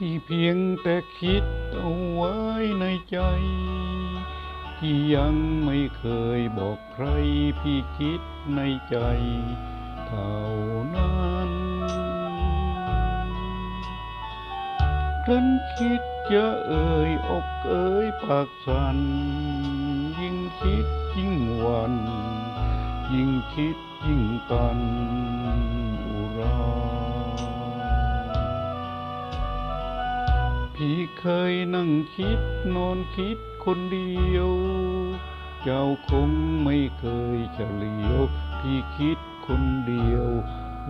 พี่เพียงแต่คิดเอาไว้ในใจ ที่ยังไม่เคยบอกใครพี่คิดในใจเท่านั้นครั้นคิดจะเอ่ยอกเอ่ยปากสั่นยิ่งคิดยิ่งหวัน ยิ่งคิดยิ่งกัน พี่เคยนั่งคิดนอนคิดคนเดียว เจ้าคงไม่เคยจะเลียวพี่คิดคนเดียว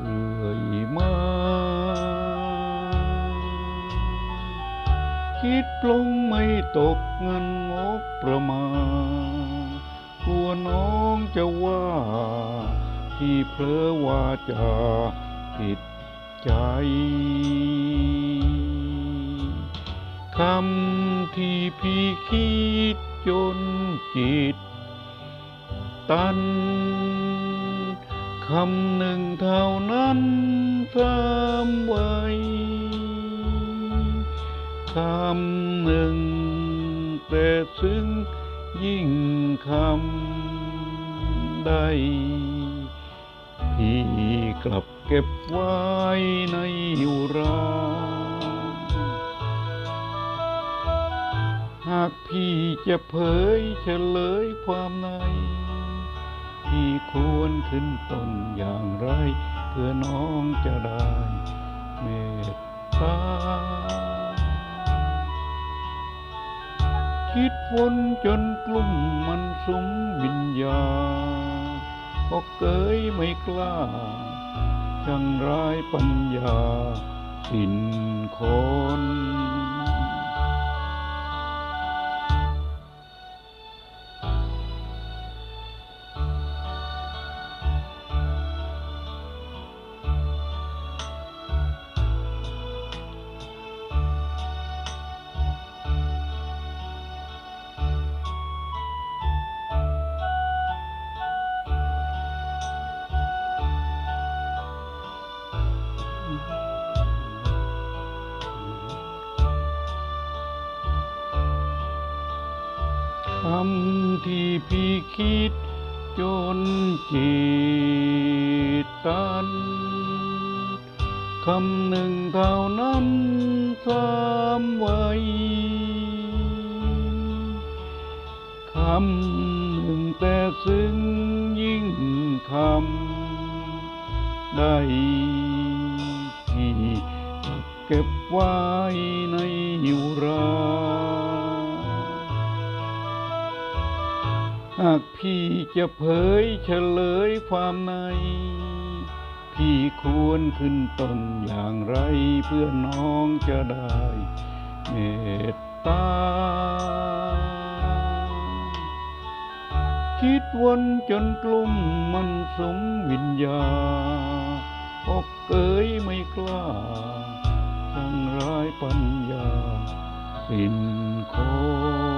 เรื่อยมา คิดปลงไม่ตกเงินงบประมาณกลัวน้องจะว่าพี่เพลอว่าจะผิดใจ คำที่พี่คิดจนจิต ตันคำหนึ่งเท่านั้นซ้ำไว้คำหนึ่ง แต่ซึ้งยิ่งคำใด พี่กลับเก็บไว้ในอุราากพี่จะเผยเฉลยความใน พี่ควรขึ้นต้นอย่างไร เพื่อน้องจะได้เมตตา คิดวนจนกลุ่มมันสุมวิญญาก็เกยไม่กล้าช่างร้ายปัญญาสินคนำที่พี่คิดจนจิตตัน คำหนึ่งเท่านั้นซ้ำไว้ คำหนึ่งแต่ซึ้งยิ่งคำได้ที่เก็บไว้ในอุรา หากพี่จะเผยเฉลยความใน พี่ควรขึ้นต้นอย่างไรเพื่อน้องจะได้เมตตา คิดวนจนกลุ่มมันสมวิญญาอกเอ๋ยไม่กล้าช่างร้ายปัญญาสิ้นคน